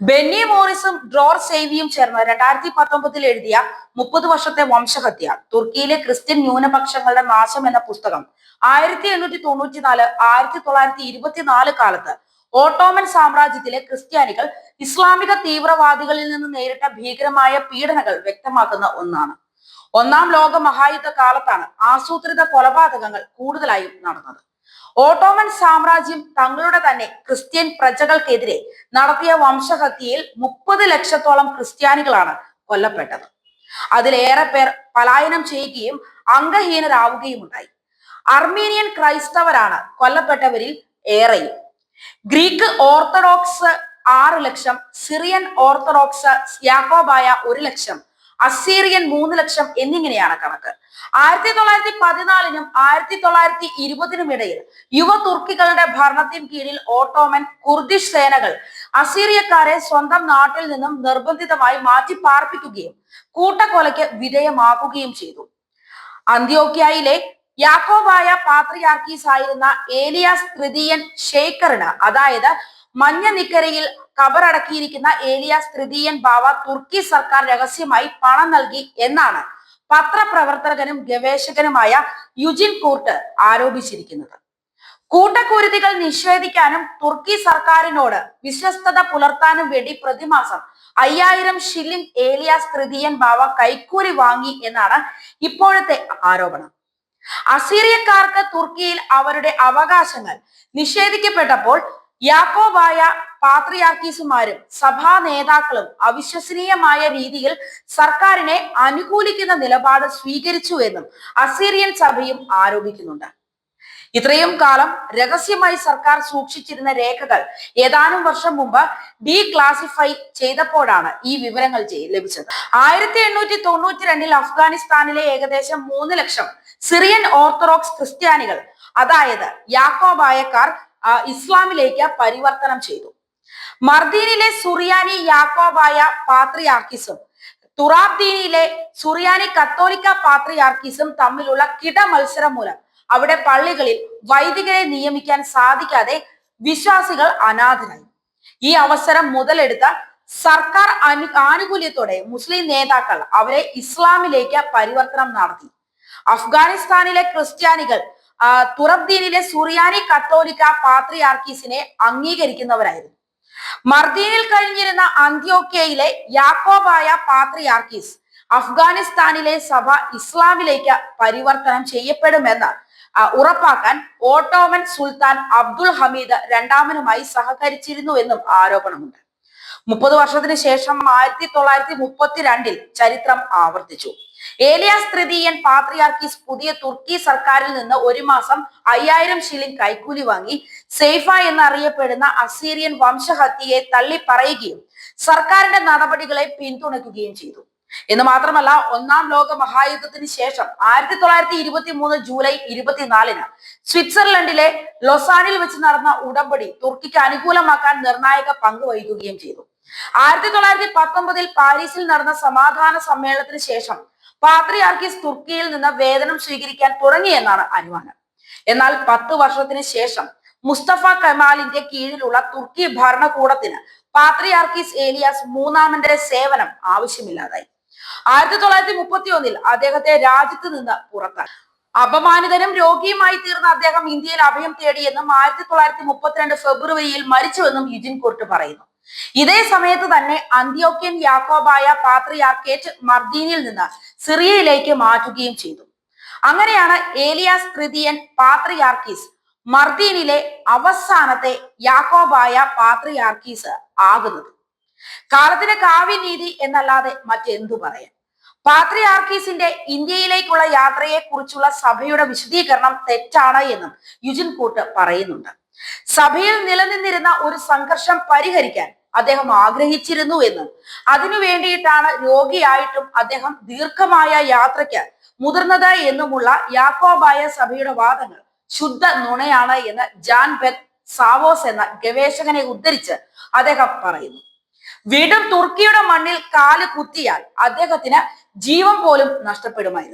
Benny മോറിസും drawer സേവിയും ചേർന്ന് രണ്ടായിരത്തി പത്തൊമ്പതിൽ എഴുതിയ മുപ്പത് വർഷത്തെ വംശഹത്യ തുർക്കിയിലെ ക്രിസ്ത്യൻ ന്യൂനപക്ഷങ്ങളുടെ നാശം എന്ന പുസ്തകം. ആയിരത്തി എണ്ണൂറ്റി തൊണ്ണൂറ്റി നാല് ആയിരത്തി തൊള്ളായിരത്തി ഇരുപത്തിനാല് കാലത്ത് ഓട്ടോമൻ സാമ്രാജ്യത്തിലെ ക്രിസ്ത്യാനികൾ ഇസ്ലാമിക തീവ്രവാദികളിൽ നിന്ന് നേരിട്ട ഭീകരമായ പീഡനകൾ വ്യക്തമാക്കുന്ന ഒന്നാണ്. ഒന്നാം ലോക മഹായുദ്ധ കാലത്താണ് ആസൂത്രിത കൊലപാതകങ്ങൾ കൂടുതലായും നടന്നത്. ഓട്ടോമൻ സാമ്രാജ്യം തങ്ങളുടെ തന്നെ ക്രിസ്ത്യൻ പ്രജകൾക്കെതിരെ നടത്തിയ വംശഹത്യയിൽ മുപ്പത് ലക്ഷത്തോളം ക്രിസ്ത്യാനികളാണ് കൊല്ലപ്പെട്ടത്. അതിലേറെ പേർ പലായനം ചെയ്യുകയും അംഗഹീനരാവുകയും ഉണ്ടായി അർമീനിയൻ ക്രൈസ്തവരാണ് കൊല്ലപ്പെട്ടവരിൽ ഏറെയും. ഗ്രീക്ക് ഓർത്തഡോക്സ് ആറ് ലക്ഷം സിറിയൻ ഓർത്തഡോക്സ് യാക്കോബായ ഒരു ലക്ഷം അസീറിയൻ മൂന്ന് ലക്ഷം എന്നിങ്ങനെയാണ് കണക്ക്. ആയിരത്തി തൊള്ളായിരത്തി പതിനാലിനും ആയിരത്തി തൊള്ളായിരത്തി ഇരുപതിനും ഇടയിൽ യുവ തുർക്കികളുടെ ഭരണത്തിന് കീഴിൽ ഓട്ടോമൻ കുർദിഷ് സേനകൾ അസീറിയക്കാരെ സ്വന്തം നാട്ടിൽ നിന്നും നിർബന്ധിതമായി മാറ്റി പാർപ്പിക്കുകയും കൂട്ടക്കൊലയ്ക്ക് വിധേയമാക്കുകയും ചെയ്തു. അന്ത്യോക്യയിലെ യാക്കോബായ പാത്രിയാർക്കീസ് ആയിരുന്ന ഏലിയാസ് തൃതീയൻ ഷേക്കറിന് അതായത് മഞ്ഞ നിക്കരയിൽ കബറടക്കിയിരിക്കുന്ന ഏലിയാസ് തൃതീയൻ ബാവ തുർക്കി സർക്കാർ രഹസ്യമായി പണം നൽകി എന്നാണ് പത്രപ്രവർത്തകനും ഗവേഷകനുമായ യുജിൻ കൂർട്ട് ആരോപിച്ചിരിക്കുന്നത്. കൂട്ടക്കുരുതികൾ നിഷേധിക്കാനും തുർക്കി സർക്കാരിനോട് വിശ്വസ്തത പുലർത്താനും വേണ്ടി പ്രതിമാസം അയ്യായിരം ഷില്ലിംഗ് ഏലിയാസ് തൃതീയൻ ബാവ കൈക്കൂലി വാങ്ങി എന്നാണ് ഇപ്പോഴത്തെ ആരോപണം. അസീറിയക്കാർക്ക് തുർക്കിയിൽ അവരുടെ അവകാശങ്ങൾ നിഷേധിക്കപ്പെട്ടപ്പോൾ യാക്കോബായ പാത്രിയാർക്കീസുമാരും സഭാ നേതാക്കളും അവിശ്വസനീയമായ രീതിയിൽ സർക്കാരിനെ അനുകൂലിക്കുന്ന നിലപാട് സ്വീകരിച്ചു എന്നും അസീറിയൻ സഭയും ആരോപിക്കുന്നുണ്ട്. ഇത്രയും കാലം രഹസ്യമായി സർക്കാർ സൂക്ഷിച്ചിരുന്ന രേഖകൾ ഏതാനും വർഷം മുമ്പ് ഡീ ക്ലാസിഫൈ ചെയ്തപ്പോഴാണ് ഈ വിവരങ്ങൾ ലഭിച്ചത്. ആയിരത്തി എണ്ണൂറ്റി തൊണ്ണൂറ്റി രണ്ടിൽ അഫ്ഗാനിസ്ഥാനിലെ ഏകദേശം മൂന്ന് ലക്ഷം സിറിയൻ ഓർത്തഡോക്സ് ക്രിസ്ത്യാനികൾ അതായത് യാക്കോബായക്കാർ ഇസ്ലാമിലേക്ക് പരിവർത്തനം ചെയ്തു. മർദീനിലെ സുറിയാനി യാക്കോബായ പാത്രിയാർക്കിസും തുറാബ്ദീനിയിലെ സുറിയാനി കത്തോലിക്ക പാത്രിയാർക്കിസും തമ്മിലുള്ള കിട മത്സരം മൂലം അവിടെ പള്ളികളിൽ വൈദികരെ നിയമിക്കാൻ സാധിക്കാതെ വിശ്വാസികൾ അനാഥരായി. ഈ അവസരം മുതലെടുത്ത സർക്കാർ അനു ആനുകൂല്യത്തോടെ മുസ്ലിം നേതാക്കൾ അവരെ ഇസ്ലാമിലേക്ക് പരിവർത്തനം നടത്തി. അഫ്ഗാനിസ്ഥാനിലെ ക്രിസ്ത്യാനികൾ തുറബ്ദീനിലെ സുറിയാനി കത്തോലിക്ക പാത്രിയാർക്കീസിനെ അംഗീകരിക്കുന്നവരായിരുന്നു. മർദീനിൽ കഴിഞ്ഞിരുന്ന അന്ത്യോക്കയിലെ യാക്കോബായ പാത്രിയാർക്കീസ് അഫ്ഗാനിസ്ഥാനിലെ സഭ ഇസ്ലാമിലേക്ക് പരിവർത്തനം ചെയ്യപ്പെടുമെന്ന് ഉറപ്പാക്കാൻ ഓട്ടോമൻ സുൽത്താൻ അബ്ദുൾ ഹമീദ് രണ്ടാമനുമായി സഹകരിച്ചിരുന്നു എന്നും ആരോപണമുണ്ട്. മുപ്പത് വർഷത്തിന് ശേഷം ആയിരത്തി തൊള്ളായിരത്തി മുപ്പത്തിരണ്ടിൽ ചരിത്രം ആവർത്തിച്ചു. ഏലിയാസ് തൃതീയൻ പാത്രിയാർക്കീസ് പുതിയ തുർക്കി സർക്കാരിൽ നിന്ന് ഒരു മാസം അയ്യായിരം ഷിലിംഗ് കൈക്കൂലി വാങ്ങി സെയ്ഫ എന്നറിയപ്പെടുന്ന അസീറിയൻ വംശഹത്യയെ തള്ളിപ്പറയുകയും സർക്കാരിന്റെ നടപടികളെ പിന്തുണയ്ക്കുകയും ചെയ്തു. എന്ന് മാത്രമല്ല ഒന്നാം ലോക മഹായുദ്ധത്തിന് ശേഷം ആയിരത്തി തൊള്ളായിരത്തി ഇരുപത്തി മൂന്ന് ജൂലൈ ഇരുപത്തിനാലിന് സ്വിറ്റ്സർലൻഡിലെ ലൊസാനിൽ വെച്ച് നടന്ന ഉടമ്പടി തുർക്കിക്ക് അനുകൂലമാക്കാൻ നിർണായക പങ്ക് വഹിക്കുകയും ചെയ്തു. ആയിരത്തി തൊള്ളായിരത്തി പത്തൊമ്പതിൽ പാരീസിൽ നടന്ന സമാധാന സമ്മേളനത്തിന് ശേഷം പാത്രിയാർക്കിസ് തുർക്കിയിൽ നിന്ന് വേതനം സ്വീകരിക്കാൻ തുടങ്ങിയെന്നാണ് അനുമാനം. എന്നാൽ പത്ത് വർഷത്തിന് ശേഷം മുസ്തഫ കമാലിന്റെ കീഴിലുള്ള തുർക്കി ഭരണകൂടത്തിന് പാത്രിയാർക്കിസ് ഏലിയാസ് മൂന്നാമന്റെ സേവനം ആവശ്യമില്ലാതായി. ആയിരത്തി തൊള്ളായിരത്തി മുപ്പത്തി ഒന്നിൽ അദ്ദേഹത്തെ രാജ്യത്ത് നിന്ന് പുറത്താക്കി. അപമാനിതനും രോഗിയുമായി തീർന്ന അദ്ദേഹം ഇന്ത്യയിൽ അഭയം തേടിയെന്നും ആയിരത്തി തൊള്ളായിരത്തി മുപ്പത്തിരണ്ട് ഫെബ്രുവരിയിൽ മരിച്ചുവെന്നും യുജിൻ കോർട്ട് പറയുന്നു. ഇതേ സമയത്ത് തന്നെ അന്ത്യോക്യൻ യാക്കോബായ പാത്രിയാർക്കേറ്റ് മർദീനിൽ നിന്ന് സിറിയയിലേക്ക് മാറ്റുകയും ചെയ്തു. അങ്ങനെയാണ് ഏലിയാസ് തൃതീയൻ പാത്രിയാർക്കീസ് മർദീനിലെ അവസാനത്തെ യാക്കോബായ പാത്രിയാർക്കീസ് ആകുന്നത്. കാലത്തിന് കാവ്യനീതി എന്നല്ലാതെ മറ്റെന്തു പറയാൻ പാത്രിയാർക്കീസിന്റെ ഇന്ത്യയിലേക്കുള്ള യാത്രയെ കുറിച്ചുള്ള സഭയുടെ വിശദീകരണം തെറ്റാണ് എന്നും യുജിൻ കൂട്ട് പറയുന്നുണ്ട്. സഭയിൽ നിലനിന്നിരുന്ന ഒരു സംഘർഷം പരിഹരിക്കാൻ അദ്ദേഹം ആഗ്രഹിച്ചിരുന്നു എന്നും അതിനു വേണ്ടിയിട്ടാണ് രോഗിയായിട്ടും അദ്ദേഹം ദീർഘമായ യാത്രയ്ക്ക് മുതിർന്നത് എന്നുമുള്ള യാക്കോബായ സഭയുടെ വാദങ്ങൾ ശുദ്ധ നുണയാണ് എന്ന് ജാൻ ബെത് സാവോസ് എന്ന ഗവേഷകനെ ഉദ്ധരിച്ച് അദ്ദേഹം പറയുന്നു. വീണ്ടും തുർക്കിയുടെ മണ്ണിൽ കാൽ കുത്തിയാൽ അദ്ദേഹത്തിന് ജീവൻ പോലും നഷ്ടപ്പെടുമായിരുന്നു.